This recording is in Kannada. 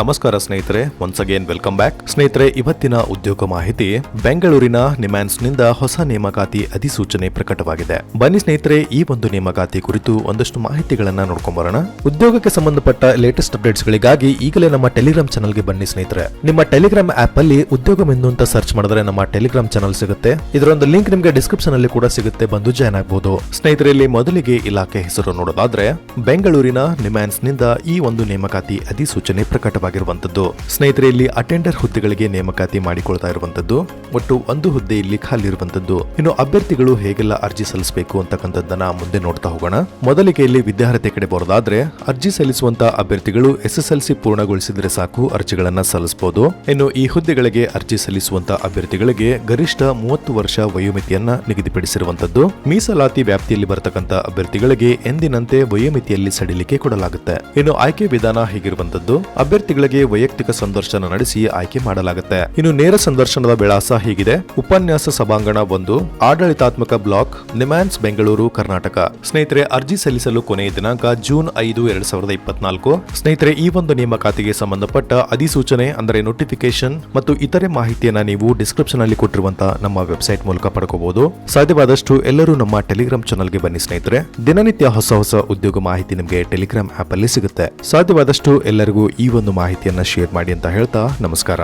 ನಮಸ್ಕಾರ ಸ್ನೇಹಿತರೆ ಒನ್ಸ್ ಅಗೇನ್ ವೆಲ್ಕಮ್ ಬ್ಯಾಕ್ ಸ್ನೇಹಿತರೆ, ಇವತ್ತಿನ ಉದ್ಯೋಗ ಮಾಹಿತಿ, ಬೆಂಗಳೂರಿನ ನಿಮ್ಯಾನ್ಸ್ನಿಂದ ಹೊಸ ನೇಮಕಾತಿ ಅಧಿಸೂಚನೆ ಪ್ರಕಟವಾಗಿದೆ. ಬನ್ನಿ ಸ್ನೇಹಿತರೆ, ಈ ಒಂದು ನೇಮಕಾತಿ ಕುರಿತು ಒಂದಷ್ಟು ಮಾಹಿತಿಗಳನ್ನ ನೋಡ್ಕೊಂಬರೋಣ ಉದ್ಯೋಗಕ್ಕೆ ಸಂಬಂಧಪಟ್ಟ ಲೇಟೆಸ್ಟ್ ಅಪ್ಡೇಟ್ಸ್ ಗಳಿಗಾಗಿ ಈಗಲೇ ನಮ್ಮ ಟೆಲಿಗ್ರಾಮ್ ಚಾನಲ್ಗೆ ಬನ್ನಿ ಸ್ನೇಹಿತರೆ. ನಿಮ್ಮ ಟೆಲಿಗ್ರಾಮ್ ಆಪ್ ಅಲ್ಲಿ ಉದ್ಯೋಗವೆಂದು ಅಂತ ಸರ್ಚ್ ಮಾಡಿದ್ರೆ ನಮ್ಮ ಟೆಲಿಗ್ರಾಮ್ ಚಾನಲ್ ಸಿಗುತ್ತೆ. ಇದರೊಂದು ಲಿಂಕ್ ನಿಮಗೆ ಡಿಸ್ಕ್ರಿಪ್ಷನ್ ಅಲ್ಲಿ ಕೂಡ ಸಿಗುತ್ತೆ, ಬಂದು ಜಾಯ್ನ್ ಆಗಬಹುದು ಸ್ನೇಹಿತರೆ, ಇಲ್ಲಿ ಮೊದಲಿಗೆ ಇಲಾಖೆ ಹೆಸರು ನೋಡೋದಾದ್ರೆ, ಬೆಂಗಳೂರಿನ ನಿಮ್ಯಾನ್ಸ್ನಿಂದ ಈ ಒಂದು ನೇಮಕಾತಿ ಅಧಿಸೂಚನೆ ಪ್ರಕಟವಾಗಿರುವಂತದ್ದು ಸ್ನೇಹಿತರೆ ಇಲ್ಲಿ ಅಟೆಂಡರ್ ಹುದ್ದೆಗಳಿಗೆ ನೇಮಕಾತಿ ಮಾಡಿಕೊಳ್ತಾ ಇರುವಂತದ್ದು ಒಟ್ಟು ಒಂದು ಹುದ್ದೆ ಇಲ್ಲಿ ಖಾಲಿ ಇರುವಂತದ್ದು ಇನ್ನು ಅಭ್ಯರ್ಥಿಗಳು ಹೇಗೆಲ್ಲ ಅರ್ಜಿ ಸಲ್ಲಿಸಬೇಕು ಅಂತಕ್ಕಂಥದ್ದನ್ನ ಮುಂದೆ ನೋಡ್ತಾ ಹೋಗೋಣ. ಮೊದಲಿಗೆ ಇಲ್ಲಿ ವಿದ್ಯಾರ್ಹತೆ ಕಡೆ ಬರೋದಾದ್ರೆ, ಅರ್ಜಿ ಸಲ್ಲಿಸುವಂತ ಅಭ್ಯರ್ಥಿಗಳು ಎಸ್ಎಸ್ಎಲ್ಸಿ ಪೂರ್ಣಗೊಳಿಸಿದ್ರೆ ಸಾಕು ಅರ್ಜಿಗಳನ್ನ ಸಲ್ಲಿಸಬಹುದು ಇನ್ನು ಈ ಹುದ್ದೆಗಳಿಗೆ ಅರ್ಜಿ ಸಲ್ಲಿಸುವಂತ ಅಭ್ಯರ್ಥಿಗಳಿಗೆ ಗರಿಷ್ಠ ಮೂವತ್ತು ವರ್ಷ ವಯೋಮಿತಿಯನ್ನ ನಿಗದಿಪಡಿಸಿರುವಂತದ್ದು ಮೀಸಲಾತಿ ವ್ಯಾಪ್ತಿಯಲ್ಲಿ ಬರತಕ್ಕಂತ ಅಭ್ಯರ್ಥಿಗಳಿಗೆ ಎಂದಿನಂತೆ ವಯೋಮಿತಿಯಲ್ಲಿ ಸಡಿಲಿಕೆ ಕೊಡಲಾಗುತ್ತೆ. ಇನ್ನು ಆಯ್ಕೆ ವಿಧಾನ ಹೀಗಿರುವಂತದ್ದು ಅಭ್ಯರ್ಥಿಗಳಿಗೆ ವೈಯಕ್ತಿಕ ಸಂದರ್ಶನ ನಡೆಸಿ ಆಯ್ಕೆ ಮಾಡಲಾಗುತ್ತೆ. ಇನ್ನು ನೇರ ಸಂದರ್ಶನದ ವಿಳಾಸ ಹೀಗಿದೆ. ಉಪನ್ಯಾಸ ಸಭಾಂಗಣ ಒಂದು, ಆಡಳಿತಾತ್ಮಕ ಬ್ಲಾಕ್, ನಿಮ್ಯಾನ್ಸ್, ಬೆಂಗಳೂರು, ಕರ್ನಾಟಕ. ಸ್ನೇಹಿತರೆ, ಅರ್ಜಿ ಸಲ್ಲಿಸಲು ಕೊನೆಯ ದಿನಾಂಕ ಜೂನ್ ಐದು, ಎರಡ್ ಸಾವಿರದ ಇಪ್ಪತ್ನಾಲ್ಕು. ಸ್ನೇಹಿತರೆ, ಈ ಒಂದು ನೇಮಕಾತಿಗೆ ಸಂಬಂಧಪಟ್ಟ ಅಧಿಸೂಚನೆ, ಅಂದರೆ ನೋಟಿಫಿಕೇಶನ್ ಮತ್ತು ಇತರೆ ಮಾಹಿತಿಯನ್ನ ನೀವು ಡಿಸ್ಕ್ರಿಪ್ಷನ್ ಅಲ್ಲಿ ಕೊಟ್ಟಿರುವಂತಹ ನಮ್ಮ ವೆಬ್ಸೈಟ್ ಮೂಲಕ ಪಡ್ಕೋಬಹುದು ಸಾಧ್ಯವಾದಷ್ಟು ಎಲ್ಲರೂ ನಮ್ಮ ಟೆಲಿಗ್ರಾಮ್ ಚಾನಲ್ಗೆ ಬನ್ನಿ ಸ್ನೇಹಿತರೆ. ದಿನನಿತ್ಯ ಹೊಸ ಹೊಸ ಉದ್ಯೋಗ ಮಾಹಿತಿ ನಿಮಗೆ ಟೆಲಿಗ್ರಾಮ್ ಆಪ್ ಅಲ್ಲಿ ಸಿಗುತ್ತೆ. ಸಾಧ್ಯವಾದಷ್ಟು ಎಲ್ಲರಿಗೂ ಈ ಒಂದು ಮಾಹಿತಿಯನ್ನ ಶೇರ್ ಮಾಡಿ ಅಂತ ಹೇಳ್ತಾ ನಮಸ್ಕಾರ.